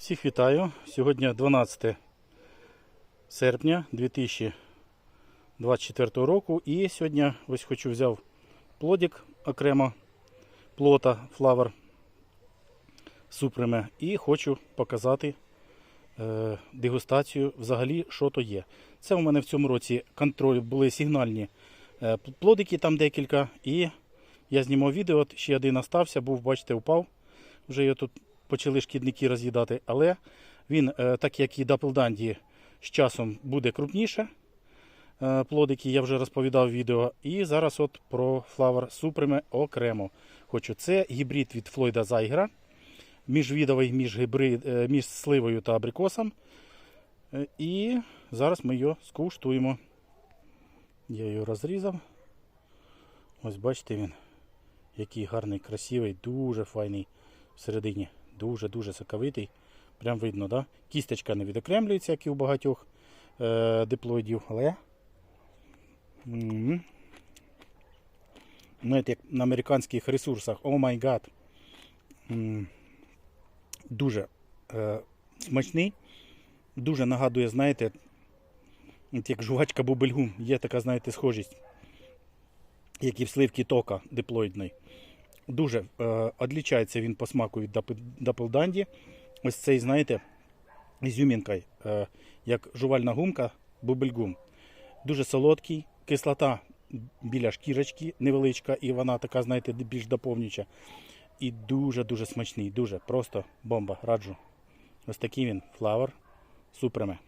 Всіх вітаю. Сьогодні 12 серпня 2024 року. І сьогодні ось хочу взяв плодик окремо плота Flower Supreme і хочу показати е, дегустацію взагалі, що то є. Це у мене в цьому році контроль були сигнальні е, плодики, там декілька. І я знімав відео, ще один остався, був, бачите, упав. Вже його тут почали шкідники роз'їдати. Але він, е, так як і Даплданді, з часом буде крупніше. Е, Плодики я вже розповідав в відео. І зараз от про Flower Supreme окремо. Хочу. Це гібрид від Флойда Зайгера. Міжвідовий між, гібрид, е, між сливою та абрикосом. І зараз ми його скуштуємо. Я його розрізав. Ось бачите він, який гарний, красивий, дуже файний всередині. Дуже-дуже соковитий. Прям видно, да? Кісточка не відокремлюється, як і у багатьох е, диплоїдів, але. м як на американських ресурсах. О май гад. Дуже е, смачний. Дуже нагадує, знаєте, як жувачка бубельгум. Є така, знаєте, схожість. Як і в сливки тока диплоїдної. Дуже е, відлічається він по смаку від Даплданді. Ось цей, знаєте, ізюмінкою, е, як жувальна гумка, бубельгум. Дуже солодкий, кислота біля шкірочки невеличка, і вона така, знаєте, більш доповнююча. І дуже-дуже смачний, дуже просто бомба. Раджу. Ось такий він, флавер, супреме.